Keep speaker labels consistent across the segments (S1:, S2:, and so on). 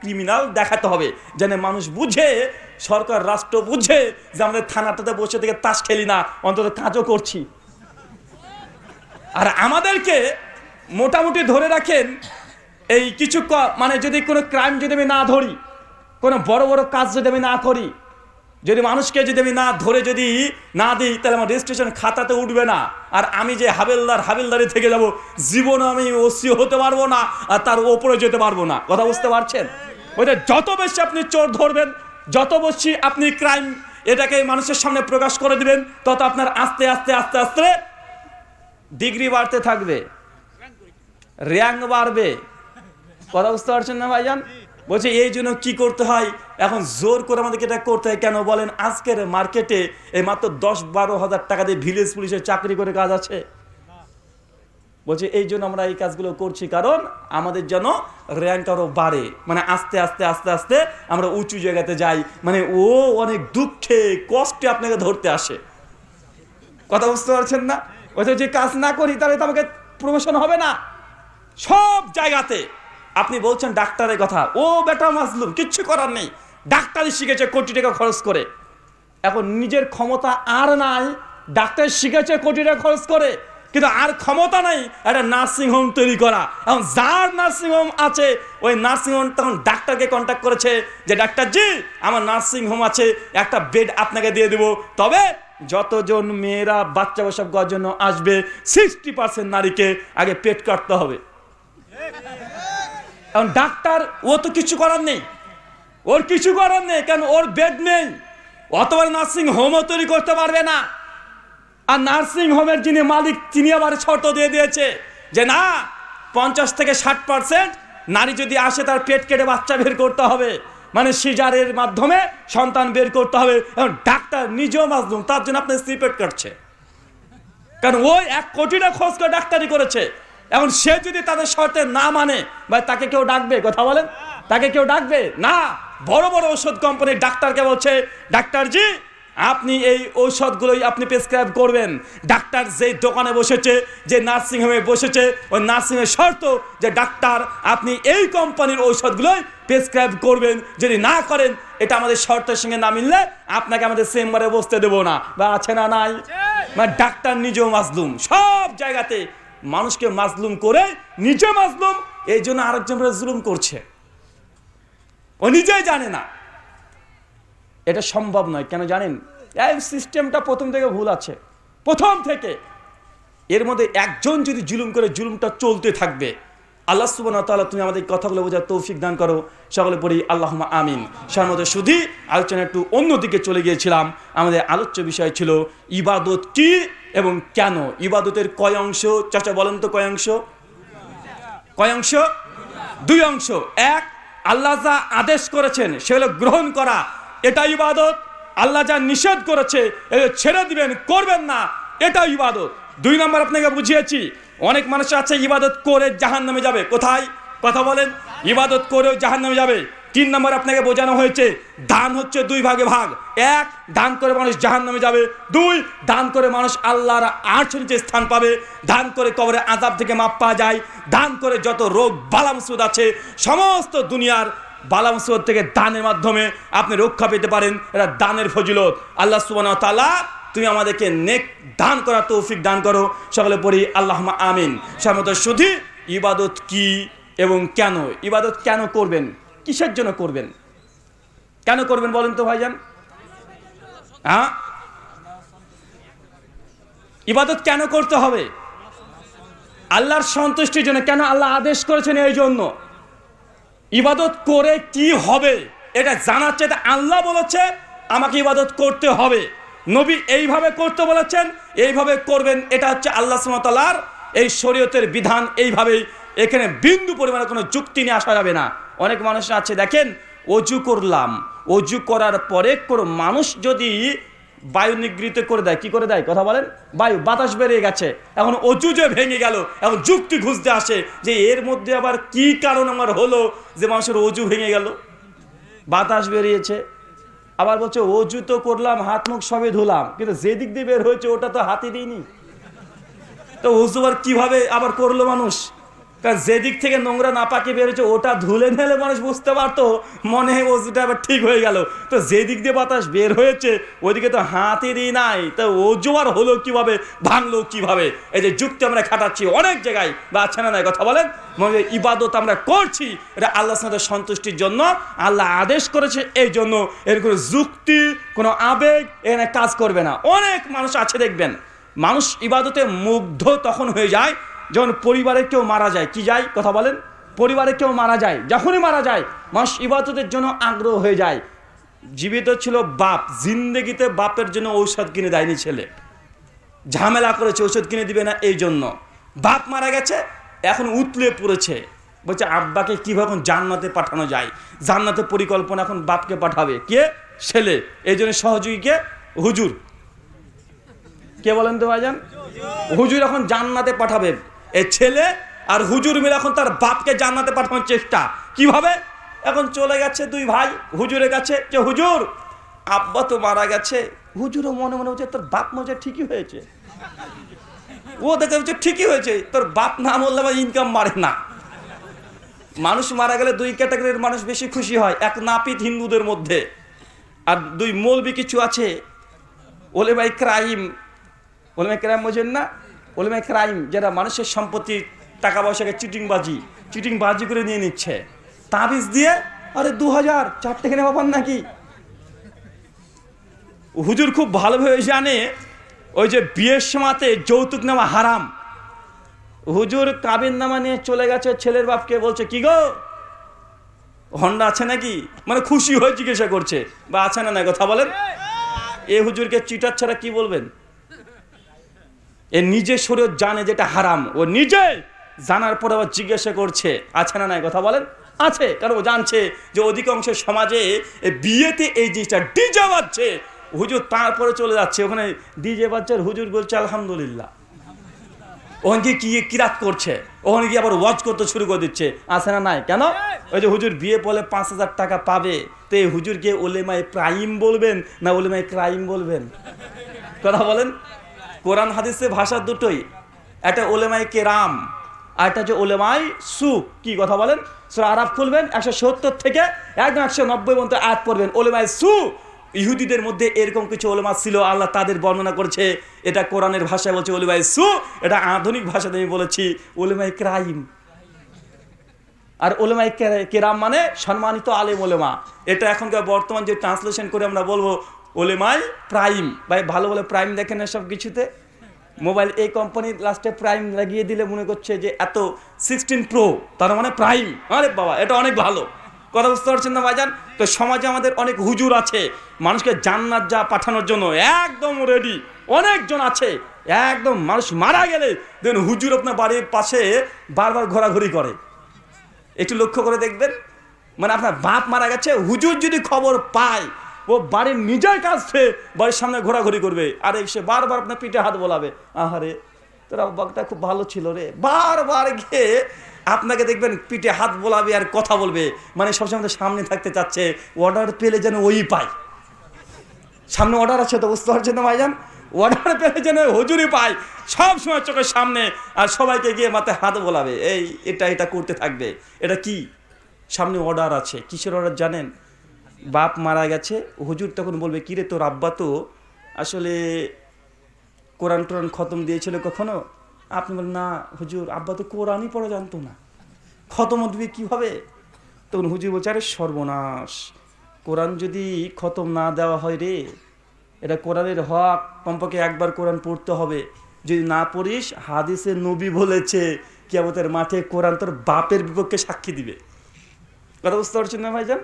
S1: Criminal দেখাতে হবে, যেন মানুষ বুঝে, সরকার, রাষ্ট্র বুঝে যে আমাদের থানাটাতে বসে থেকে তাস খেলি না, অন্তত কাজও করছি। আর আমাদেরকে মোটামুটি ধরে রাখেন, এই কিছু মানে যদি কোনো ক্রাইম যদি আমি না ধরি, কোনো বড় বড় কাজ যদি আমি না করি যদি মানুষকে যদি আমি না ধরে যদি না দিই, তাহলে আমার রেজিস্ট্রেশন খাতাতে উঠবে না। আর আমি যে হাবেলদার হাবেলদারি থেকে যাব, জীবনে আমি ওসি হতে পারব না, আর তার ওপরে যেতে পারব না। কথা বুঝতে পারছেন? ওইটা যত বেশি আপনি চোর ধরবেন, যত বেশি আপনি ক্রাইম এটাকে মানুষের সামনে প্রকাশ করে দিবেন, তত আপনার আস্তে আস্তে আস্তে আস্তে ডিগ্রি বাড়তে থাকবে। র্যাঙ্ক বাড়বে। কথা বুঝতে পারছেন না ভাইজান? বলছে, এই জন্য কি করতে হয়? এখন জোর করে আমাদেরকে এটা করতে হয়। কেন বলেন, আজকের মার্কেটে এই মাত্র দশ বারো হাজার টাকা দিয়ে ভিলেজ পুলিশের চাকরি করে কাজ আছে। বলছে, এই জন্য আমরা এই কাজগুলো করছি কারণ আমাদের যেন র্যাঙ্ক আরও বাড়ে। মানে আস্তে আস্তে আস্তে আস্তে আমরা উঁচু জায়গাতে যাই। মানে ও অনেক দুঃখে, কষ্টে আপনাকে ধরতে আসে। কথা বুঝতে পারছেন না? বলছে যে কাজ না করি তাহলে তো আমাকে প্রমোশন হবে না। সব জায়গাতে। আপনি বলছেন ডাক্তারের কথা। ও বেটা মাজলুম, কিচ্ছু করার নেই। ডাক্তারই শিখেছে কোটি টাকা খরচ করে। এখন নিজের ক্ষমতা আর নাই, ডাক্তার শিখেছে কোটি টাকা খরচ করে। কিন্তু আর ক্ষমতা নাই একটা নার্সিং হোম তৈরি করা। এখন যার নার্সিং হোম আছে, ওই নার্সিং হোম তখন ডাক্তারকে কন্ট্যাক্ট করেছে যে, ডাক্তার জি, আমার নার্সিং হোম আছে, একটা বেড আপনাকে দিয়ে দেবো। তবে যতজন মেয়েরা বাচ্চা প্রসব করার জন্য আসবে সিক্সটি পার্সেন্ট নারীকে আগে পেট কাটতে হবে। এখন ডাক্তার, ও তো কিছু করার নেই। ওর কিছু করার নেই, কারণ ওর বেড নেই। অতবার নার্সিং হোমও তৈরি করতে পারবে না। আর নার্সিং হোমের যিনি মালিক, তিনি আবার শর্ত দিয়ে দিয়েছে যে না, পঞ্চাশ থেকে ষাট পার্সেন্ট নারী যদি আসে তার পেট কেটে বাচ্চা বের করতে হবে। মানে সিজারের মাধ্যমে সন্তান বের করতে হবে। এবং ডাক্তার নিজেও মাজলুম, তার জন্য আপনার স্ত্রী পেট কাটছে। কারণ ওই এক কোটি টাকা খরচ করে ডাক্তারি করেছে। এখন সে যদি তাদের শর্তে না মানে বা তাকে কেউ ডাকবে? কথা বলেন। তাকে কেউ ডাকবে? না। বড় বড় ওষুধ কোম্পানির ডাক্তারকে বলছে ডাক্তার জি আপনি এই ঔষধগুলোই আপনি প্রেসক্রাইব করবেন। ডাক্তার যেই দোকানে বসেছে যে নার্সিংহোমে বসেছে ওই নার্সিংয়ের শর্ত যে ডাক্তার আপনি এই কোম্পানির ঔষধগুলোই প্রেসক্রাইব করবেন। যদি না করেন এটা আমাদের শর্তের সঙ্গে না মিললে আপনাকে আমাদের চেম্বারে বসতে দেবো না। বা আছে না নাই? মানে ডাক্তার নিজেও মাজলুম। সব জায়গাতে মানুষকে মাজলুম করে নিজে মাজলুম, এই জন্য আরেকজনরা জুলুম করছে। ও নিজেই জানে না। এটা সম্ভব নয়, কেন জানেন? এই সিস্টেমটা প্রথম থেকে ভুল আছে। প্রথম থেকে। এর মধ্যে একজন যদি জুলুম করে, জুলুমটা চলতে থাকবে। আল্লাহ সুবান তাআলা তুমি আমাদের কথাগুলো বোঝার তৌফিক দান করো। সকলে পড়ি আল্লাহ আমিন। মধ্যে শুধু আলোচনা একটু অন্যদিকে চলে গিয়েছিলাম। আমাদের আলোচ্য বিষয় ছিল ইবাদত কি? এবং কেন? ইবাদতের কয় অংশ? চাচা বলেন তো কয় অংশ? কয় অংশ? দুই অংশ। এক, আল্লাহ যা আদেশ করেছেন, সেগুলো গ্রহণ করা। এটা ইবাদত। আল্লাহ যা নিষেধ করেছে, এগুলো ছেড়ে দিবেন, করবেন না। এটা ইবাদত। দুই নম্বর আপনাকে বুঝিয়েছি, অনেক মানুষ আছে ইবাদত করে জাহান নামে যাবে। কোথায়? কথা বলেন। ইবাদত করেও জাহান নামে যাবে। তিন নম্বর আপনাকে বোঝানো হয়েছে, দান হচ্ছে দুই ভাগে ভাগ। এক, দান করে মানুষ জাহান নামে যাবে। দুই, দান করে মানুষ আল্লাহর নিচে স্থান পাবে। দান করে কবরে আজাব থেকে মাপ পাওয়া যায়। দান করে যত রোগ, বালামসুদ আছে, সমস্ত দুনিয়ার বালামসুদ থেকে দানের মাধ্যমে আপনি রক্ষা পেতে পারেন। এটা দানের ফজিলত। আল্লাহ সুবাহ তালা তুমি আমাদেরকে নেক দান করার তৌফিক দান করো। সকলে পড়ি আল্লাহ আমিন। সামত শুধু ইবাদত কি এবং কেন? ইবাদত কেন করবেন? কিসের জন্য করবেন? কেন করবেন বলেন তো ভাইজান? হ্যাঁ? ইবাদত কেন করতে হবে? আল্লাহর সন্তুষ্টির জন্য। কেন আল্লাহ আদেশ করেছেন এই জন্য? ইবাদত করে কি হবে? এটা জানার চাইতে আল্লাহ বলেছে, আমাকে ইবাদত করতে হবে। নবী এইভাবে করতে বলেছেন, এইভাবে করবেন, এটা হচ্ছে আল্লাহ সুমতালার এই শরীয়তের বিধান। এইভাবেই এখানে বিন্দু পরিমাণে কোনো যুক্তি নিয়ে আসা যাবে না। অনেক মানুষ আছে, দেখেন, অজু করলাম। অজু করার পরে কোনো মানুষ যদি বায়ু নিগৃহীত করে দেয়, কি করে দেয়? কথা বলেন? বায়ু, বাতাস বেরিয়ে গেছে। এখন অজু যে ভেঙে গেল, এখন যুক্তি খুঁজতে আসে যে এর মধ্যে আবার কি কারণ আমার হলো যে মানুষের অজু ভেঙে গেল? বাতাস বেরিয়েছে। আবার বলছে, অজু তো করলাম, হাত মুখ সবে ধুলাম। কিন্তু যে দিক দিয়ে বের হয়েছে, ওটা তো হাতে দিইনি। তো অজু আর কীভাবে আবার করল মানুষ? কারণ যেদিক থেকে নোংরা না নাপাকি বেরোচ্ছে, ওটা ধুলে নিলে মানুষ বুঝতে পারতো, মনে হয় ওজুটা আবার ঠিক হয়ে গেল। তো যেদিক দিয়ে বাতাস বের হয়েছে, ওইদিকে তো হাতেরই নাই। তো ওজু আর হলো কীভাবে, ভাঙলো কীভাবে? এই যে যুক্তি আমরা খাটাচ্ছি অনেক জায়গায়, বা আছে না নাই কথা বলেন? মনে ইবাদত আমরা করছি, এটা আল্লাহ সাথে সন্তুষ্টির জন্য, আল্লাহ আদেশ করেছে এই জন্য। এর কোনো যুক্তি, কোনো আবেগ এখানে কাজ করবে না। অনেক মানুষ আছে দেখবেন, মানুষ ইবাদতে মুগ্ধ তখন হয়ে যায় যখন পরিবারের কেউ মারা যায়, কি যায়? কথা বলেন। পরিবারের কেউ মারা যায়, যখনই মারা যায়, মানুষ ইবাদতের জন্য আগ্রহ হয়ে যায়। জীবিত ছিল বাপ, জিন্দেগিতে বাপের জন্য ঔষধ কিনে দেয়নি ছেলে। ঝামেলা করেছে, ঔষধ কিনে দিবে না, এই জন্য। বাপ মারা গেছে, এখন উতলে পড়েছে। বলছে, আব্বাকে কীভাবে এখন জান্নাতে পাঠানো যায়? জান্নাতে পরিকল্পনা এখন বাপকে পাঠাবে। কে? ছেলে। এই জন্য সহযোগীকে হুজুর। কে বলেন তো ভাইজান? হুজুর এখন জান্নাতে পাঠাবে। এই ছেলে আর হুজুর মিলে এখন তার বাপকে জান্নাতে পাঠানোর চেষ্টা। কীভাবে? এখন চলে গেছে দুই ভাই হুজুরের কাছে যে, হুজুর, আব্বা তো মারা গেছে। হুজুরও মনে মনে হচ্ছে তোর বাপ মজা ঠিকই হয়েছে। ও দেখে হচ্ছে ঠিকই হয়েছে। তোর বাপ না মরলে আমার ইনকাম মারে না। মানুষ মারা গেলে দুই ক্যাটাগরির মানুষ বেশি খুশি হয়, এক নাপিত হিন্দুদের মধ্যে। আর দুই মৌলবি কিছু আছে ওলে ভাই ক্রাইম। ওলেমাই ক্রাইম বোঝেন না? ওলেমাই ক্রাইম যারা মানুষের সম্পত্তি টাকা পয়সাকে চিটিংবাজি চিটিংবাজি করে নিয়ে নিচ্ছে তাবিজ দিয়ে আরে দু হাজার চারটে কিনে পাবেন নাকি? হুজুর খুব ভালোভাবে জানে ওই যে বিয়ের সময়তে যৌতুক নেওয়া হারাম। হুজুর কাবিন নামা নিয়ে চলে গেছে ছেলের বাপকে বলছে কি গো? হন্ডা আছে নাকি? মানে খুশি হয়ে জিজ্ঞাসা করছে বা আছে না না কথা বলেন? এ হুজুরকে চিটার ছাড়া কি বলবেন? এ নিজে শরীর জানে যেটা হারাম। ও নিজে জানার পরে আবার জিজ্ঞাসা করছে, আছে না নাই কথা বলেন? আছে, কারণ ও জানছে যে অধিকাংশ সমাজে বিয়েতে এই জিনিসটা ডিজে বাজছে। হুজুর তারপরে চলে যাচ্ছে। ওখানে ডিজে বাচ্চার হুজুর বলছে, আলহামদুলিল্লাহ। ওখানে গিয়ে কি কিরাত করছে? ওখানে গিয়ে আবার ওয়াজ করতে শুরু করে দিচ্ছে। আছে না নাই? কেন? ওই যে হুজুর বিয়ে বলে পাঁচ হাজার টাকা পাবে। তো এই হুজুরকে ওলেমায় প্রাইম বলবেন না ওলেমায় ক্রাইম বলবেন? কথা বলেন? কোরআন হাদিসে ভাষা দুটোই। একটা ওলেমাই কেরাম, আর একটা হচ্ছে ওলেমাই সু কি কথা বলেন? সো আরব খুলবেন, একশো সত্তর থেকে একদম একশো নব্বই পর্যন্ত আয়াত পড়বেন। ওলেমাই সু ইহুদিদের মধ্যে এরকম কিছু ওলেমা ছিল, আল্লাহ তাদের বর্ণনা করেছে। এটা কোরআনের ভাষায় বলছে ওলেমাই সু এটা আধুনিক ভাষাতে আমি বলেছি ওলেমাই ক্রাইম। আর ওলেমাই কেরাম মানে সম্মানিত আলেম ওলেমা। এটা এখনকার বর্তমান যে ট্রান্সলেশন করে আমরা বলব ওলেমাই প্রাইম। ভাই, ভালো বলে প্রাইম দেখেন না সব কিছুতে মোবাইল এই কোম্পানির লাস্টে প্রাইম লাগিয়ে দিলে মনে করছে যে এত সিক্সটিন প্রো, তার মানে প্রাইম। আরে বাবা, এটা অনেক ভালো। কথা বুঝতে পারছেন না ভাইজান? তো সমাজে আমাদের অনেক হুজুর আছে, মানুষকে জান্নাত যা পাঠানোর জন্য একদম রেডি অনেকজন আছে, একদম মানুষ মারা গেলে দেখুন হুজুর আপনার বাড়ির পাশে বারবার ঘোরাঘুরি করে। একটু লক্ষ্য করে দেখবেন। মানে আপনার বাপ মারা গেছে, হুজুর যদি খবর পায় ও বাড়ির নিজের কাছে বাড়ির সামনে ঘোরাঘুরি করবে। আর সে বারবার আপনার পিঠে হাত বলাবে। আহারে, তোরা আব্বাকটা খুব ভালো ছিল রে। বারবার গিয়ে আপনাকে দেখবেন পিঠে হাত বলাবে আর কথা বলবে। মানে সবসময় সামনে থাকতে চাচ্ছে। অর্ডার পেলে যেন ওই পায়। সামনে অর্ডার আছে তো বুঝতে পারছেন না ভাইজান? অর্ডার পেলে যেন হুজুরি পায়। সব সময় চোখের সামনে আর সবাইকে গিয়ে মাথায় হাত বলাবে। এই, এটা এটা করতে থাকবে। এটা কি? সামনে অর্ডার আছে। কিসের অর্ডার জানেন? বাপ মারা গেছে, হুজুর তখন বলবে, কিরে তোর আব্বা তো আসলে কোরআন টোরান খতম দিয়েছিল কখনো? আপনি বলেন, না, হুজুর, আব্বা তো কোরআনই পড়া জানতো না। খতম দিবে কীভাবে তখন হুজুর বলছে, আরে সর্বনাশ, কোরআন যদি খতম না দেওয়া হয় রে, এটা কোরআনের হক, কমপক্ষে একবার কোরআন পড়তে হবে। যদি না পড়িস, হাদিসে নবী বলেছে, কিয়ামতের মাঠে কোরআন তোর বাপের বিপক্ষে সাক্ষী দিবে। কথা বুঝতে পারছেন না ভাইজান?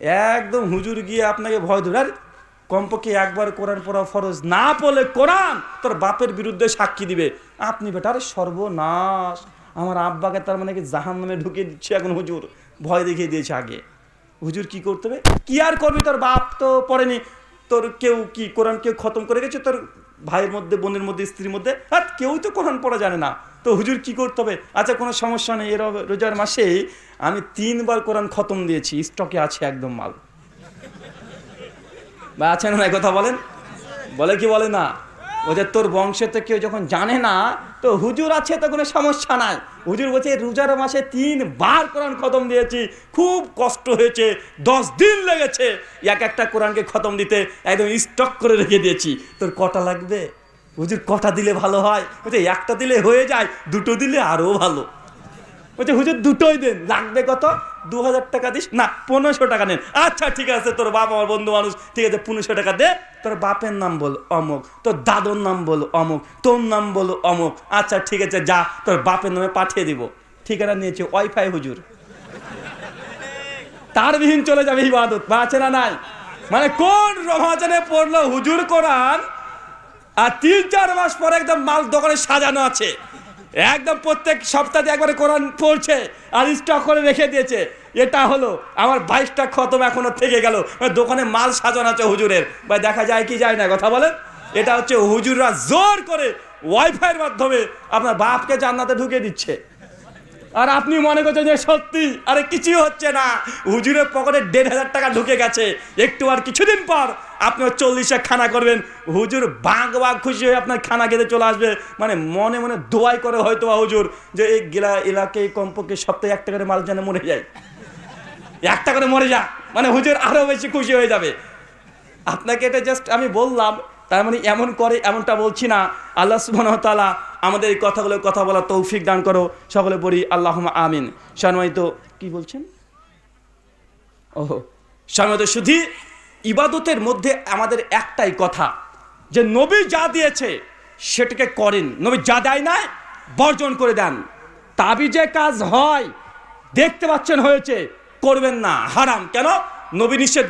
S1: একদম হুজুর গিয়ে আপনাকে ভয় ধরে, আর কমপক্ষে একবার কোরআন পড়া ফরজ, না পড়লে কোরআন তোর বাপের বিরুদ্ধে সাক্ষী দিবে। আপনি বেটার সর্বনাশ, আমার আব্বাকে তার মানে কি জাহান নামে ঢুকিয়ে দিচ্ছে এখন হুজুর, ভয় দেখিয়ে দিয়েছে আগে। হুজুর কি করতে হবে? কি আর করবি তোর বাপ তো পড়েনি, তোর কেউ কি কোরআন কেউ খতম করে গেছে তোর ভাইয়ের মধ্যে, বোনের মধ্যে, স্ত্রীর মধ্যে? আর কেউই তো কোরআন পড়া জানে না। তো হুজুর কি করতে হবে? আচ্ছা কোনো সমস্যা নেই, এর রোজার মাসে আমি তিনবার কোরআন খতম দিয়েছি, স্টকে আছে একদম মাল। বা আছে না কথা বলেন? বলে কি বলে না? ওদের তোর বংশেতে কেউ যখন জানে না, তো হুজুর আছে তো কোনো সমস্যা নাই। হুজুর বলছে, রোজার মাসে তিনবার কোরআন খতম দিয়েছি, খুব কষ্ট হয়েছে, দশ দিন লেগেছে। এক একটা কোরআনকে খতম দিতে একদম স্টক করে রেখে দিয়েছি। তোর কটা লাগবে? হুজুর কটা দিলে ভালো হয়? বলছে, একটা দিলে হয়ে যায়, দুটো দিলে আরও ভালো। বলছে, হুজুর, দুটোই দেন। লাগবে কত? দু হাজার টাকা দিস। না, পনেরোশো টাকা নেন। আচ্ছা ঠিক আছে, তোর বাপ আমার বন্ধু মানুষ। ঠিক আছে, পনেরোশো টাকা দে। তোর বাপের নাম বল অমুক। তোর দাদুর নাম বল অমুক। তোর নাম বল অমুক। আচ্ছা ঠিক আছে, যা, তোর বাপের নামে পাঠিয়ে দিব। ঠিকানা নিয়েছে ওয়াইফাই, হুজুর। তার বিহীন চলে যাবে ইবাদত আছে না নাই। মানে কোন রমাজানে পড়ল হুজুর কোরআন? আর তিন চার মাস পরে একদম মাল দোকানে সাজানো আছে। একদম প্রত্যেক সপ্তাহে একবারে কোরআন পড়ছে আর স্টক করে রেখে দিয়েছে। এটা হলো আমার বাইশটা খতম এখনও থেকে গেল। মানে দোকানে মাল সাজানো আছে হুজুরের। ভাই, দেখা যায় কি যায় না, কথা বলেন? এটা হচ্ছে হুজুররা জোর করে ওয়াইফাইয়ের মাধ্যমে আপনার বাপকে জান্নাতে ঢুকে দিচ্ছে। আর আপনি মনে করছেন যে সত্যি? আরে, কিছুই হচ্ছে না। হুজুরের পকেটে দেড় হাজার টাকা ঢুকে গেছে। একটু আর কিছুদিন পর আপনি চল্লিশে খানা করবেন। হুজুর বাঘ বাঘ খুশি হয়ে আপনার খানা খেতে চলে আসবে। মানে মনে মনে দোয়াই করে হয়তো বা হুজুর যে এই গিলা এলাকায় কমপক্ষে সপ্তাহে একটা করে মাল যেন মরে যায়। একটা করে মরে যা। মানে হুজুর আরও বেশি খুশি হয়ে যাবে। আপনাকে এটা জাস্ট আমি বললাম, তার মানে এমন করে এমনটা বলছি না। আল্লাহ ওয়া আমাদের এই কথাগুলো, কথা বলা তৌফিক দান করো। সকলে পড়ি আল্লাহ আমিন। সম্মানিত কি বলছেন? ওহো। সম্মানিত শুধু ইবাদতের মধ্যে আমাদের একটাই কথা, যে নবী যা দিয়েছে সেটাকে করেন। নবী যা দেয় না বর্জন করে দেন। তাবি যে কাজ হয়, দেখতে পাচ্ছেন হয়েছে, করবেন না, হারাম। কেন? নবী নিষেধ